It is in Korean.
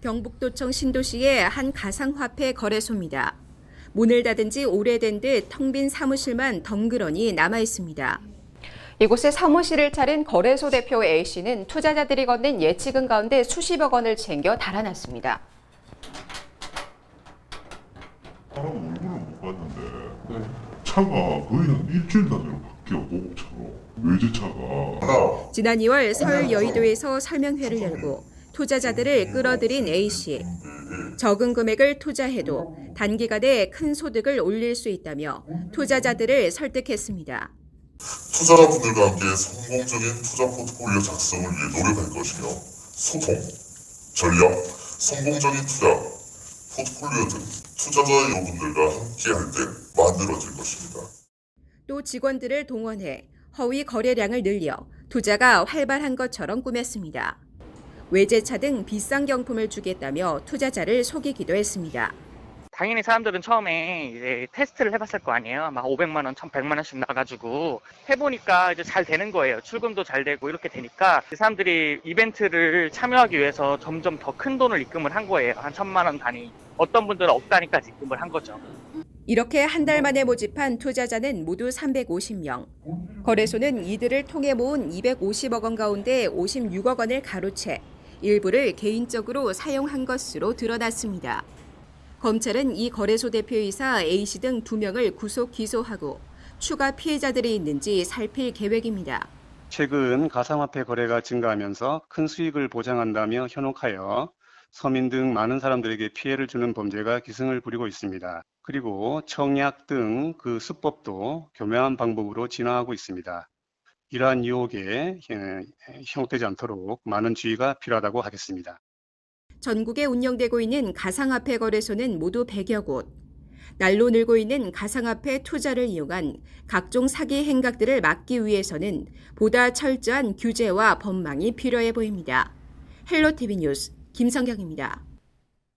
경북도청 신도시의 한 가상화폐 거래소입니다. 문을 닫은 지 오래된 듯 텅 빈 사무실만 덩그러니 남아 있습니다. 이곳에 사무실을 차린 거래소 대표 A씨는 투자자들이 건넨 예치금 가운데 수십억 원을 챙겨 달아났습니다. 사람 얼굴을 못 봤는데 차가 거의 한 일주일 단위로 바뀌어 고급차로 외제차가 지난 2월 서울 여의도에서 설명회를 열고 투자자들을 끌어들인 A씨. 적은 금액을 투자해도 단기간에 큰 소득을 올릴 수 있다며 투자자들을 설득했습니다. 투자자분들과 함께 성공적인 투자 포트폴리오 작성을 위해 노력할 것이며 소통, 전략, 성공적인 투자, 포트폴리오 등 투자자 여러분들과 함께할 때 만들어질 것입니다. 또 직원들을 동원해 허위 거래량을 늘려 투자가 활발한 것처럼 꾸몄습니다. 외제차 등 비싼 경품을 주겠다며 투자자를 속이기도 했습니다. 당연히 사람들은 처음에 이제 테스트를 해봤을 거 아니에요. 막 500만 원, 1,100만 원씩 나가지고 해보니까 이제 잘 되는 거예요. 출금도 잘 되고 이렇게 되니까 사람들이 이벤트를 참여하기 위해서 점점 더 큰 돈을 입금을 한 거예요. 한 천만 원 단위. 어떤 분들은 억 단위까지 입금을 한 거죠. 이렇게 한 달 만에 모집한 투자자는 모두 350명. 거래소는 이들을 통해 모은 250억 원 가운데 56억 원을 가로채 일부를 개인적으로 사용한 것으로 드러났습니다. 검찰은 이 거래소 대표이사 A씨 등 2명을 구속 기소하고 추가 피해자들이 있는지 살필 계획입니다. 최근 가상화폐 거래가 증가하면서 큰 수익을 보장한다며 현혹하여 서민 등 많은 사람들에게 피해를 주는 범죄가 기승을 부리고 있습니다. 그리고 청약 등 그 수법도 교묘한 방법으로 진화하고 있습니다. 이러한 유혹에 예, 현혹되지 않도록 많은 주의가 필요하다고 하겠습니다. 전국에 운영되고 있는 가상화폐 거래소는 모두 100여 곳. 날로 늘고 있는 가상화폐 투자를 이용한 각종 사기 행각들을 막기 위해서는 보다 철저한 규제와 법망이 필요해 보입니다. 헬로티비 뉴스 김성경입니다.